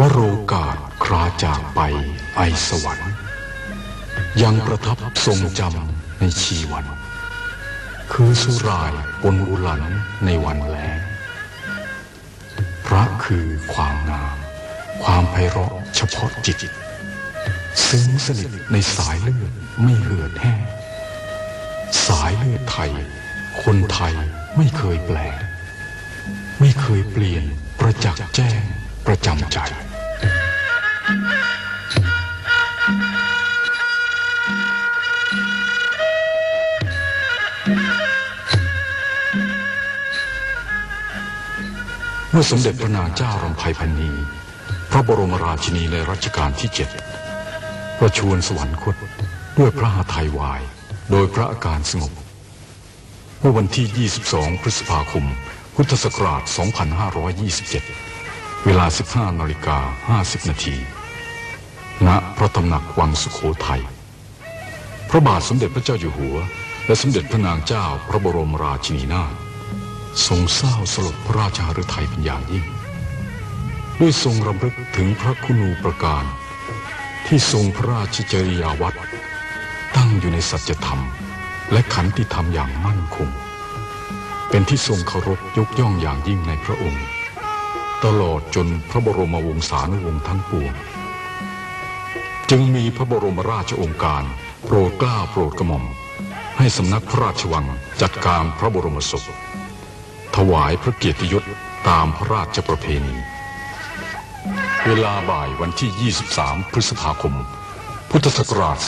วโรกาสคราจากไปไอสวรรค์ ยังประทับทรงจำในชีวัน คือสุรายปนอุหลันในวันแลงพระคือความงาม ความไพเราะเฉพาะจิต ซึ้งสนิทในสายเลือดไม่เหือดแห้งสายเลือดไทย คนไทยไม่เคยแปล ไม่เคยเปลี่ยนประจักษ์แจ้งประจำใจ เมื่อสมเด็จพระนางเจ้ารำไพพันนีพระบรมราชินีในรัชกาลที่เจ็ดประชวรสวรรคตด้วยพระหาไทยวาย โดยพระอาการสงบเมื่อวันที่ 22 พฤษภาคม พุทธศักราช 2527 เวลา 15นาฬิกา50 นาที ณพระตำหนักวังสุโขทัย พระบาทสมเด็จพระเจ้าอยู่หัว และสมเด็จพระนางเจ้าพระบรมราชินีนาถทรงเศร้าสลดพระราชหฤทัยเป็นอย่างยิ่ง ด้วยทรงรำลึกถึงพระคุณูประการ ที่ทรงพระราชจริยาวัดตั้งอยู่ในสัจธรรม และขันติธรรมอย่างมั่นคง เป็นที่ทรงเคารพยกย่องอย่างยิ่งในพระองค์ ตลอดจนพระบรมวงศานุวงศ์ทั้งปวง จึงมีพระบรมราชโองการ โปรดเกล้าโปรดกระหม่อม ให้สำนักพระราชวังจัดการพระบรมศพ ถวายพระเกียรติยศตามพระราชประเพณี เวลาบ่ายวันที่ 23 พฤษภาคม พุทธศักราช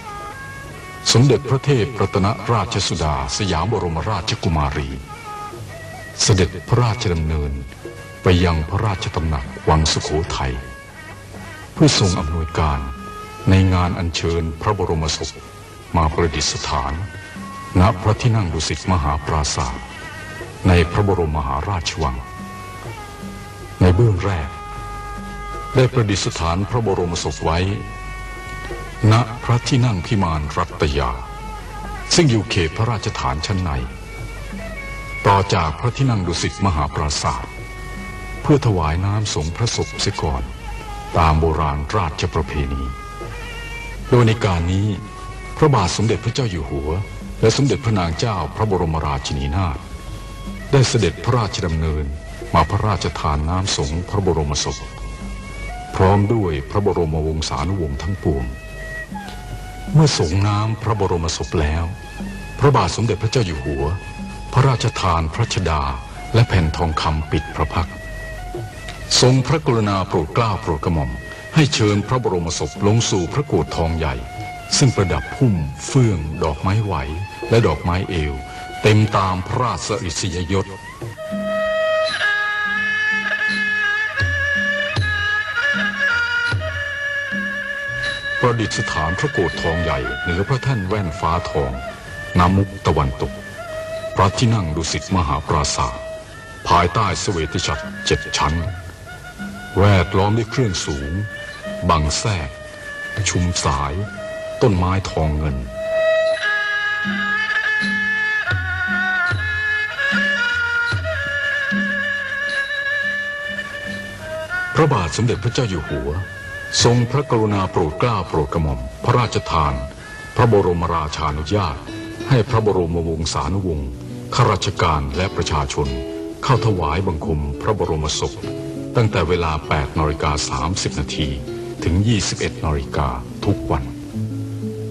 2527 สมเด็จพระเทพรัตนราชสุดาสยามบรมราชกุมารี เสด็จพระราชดำเนินไปยังพระราชตำหนักวังสุโขทัย พื่อทรงอำนวยการในงานอัญเชิญพระบรมศพมาประดิษฐาน ณพระที่นั่งดุสิตมหาปราศาสตร์ในพระบรมมหาราชวัง ในเบื้องแรก ได้ประดิษฐานพระบรมศพไว้ ณพระที่นั่งพิมานรัตยา ซึ่งอยู่เขตพระราชฐานชั้นใน ต่อจากพระที่นั่งดุสิตมหาปราศาสตร์เพื่อถวายน้ำสงพระศพเสียก่อน ตามโบราณราชประเพณี โดยในการนี้ พระบาทสมเด็จพระเจ้าอยู่หัว และสมเด็จพระนางเจ้าพระบรมราชินีนาถได้เสด็จพระราชดำเนินมาพระราชทานน้ำสงพระบรมศพ พร้อมด้วยพระบรมวงศานุวงศ์ทั้งปวง เมื่อสงน้ำพระบรมศพแล้ว พระบาทสมเด็จพระเจ้าอยู่หัว พระราชทานพระชดาและแผ่นทองคำปิดพระพักตร์ ทรงพระกรุณาโปรดเกล้าโปรดกระหม่อม ให้เชิญพระบรมศพลงสู่พระโกรธทองใหญ่ ซึ่งประดับพุ่ม เฟื่อง ดอกไม้ไหว และดอกไม้เอว เต็มตามพระราชอิสริยยศประดิษฐานพระโกรธทองใหญ่เหนือพระแท่นแว่นฟ้าทองน้ำมุกตะวันตก พระที่นั่งดุสิตมหาปราสาทภายใต้เสวตฉัตรเจ็ดชั้น แวดล้อมด้วยเครื่องสูง บังแทกชุมสาย ต้นไม้ทองเงิน พระบาทสมเด็จพระเจ้าอยู่หัว ทรงพระกรุณาโปรดเกล้าโปรดกระหม่อม พระราชทาน พระบรมราชานุญาต ให้พระบรมวงศานุวงศ์ข้าราชการและประชาชน เข้าถวายบังคมพระบรมศพ ตั้งแต่เวลา 8นาฬิกา30 นาที ถึง 21นาฬิกาทุกวัน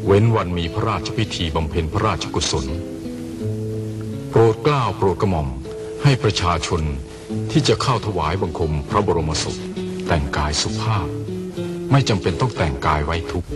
เว้นวันมีพระราชพิธีบำเพ็ญพระราชกุศล โปรดเกล้าโปรดกระหม่อมให้ประชาชนที่จะเข้าถวายบังคมพระบรมศพแต่งกายสุภาพ ไม่จำเป็นต้องแต่งกายไว้ทุกข์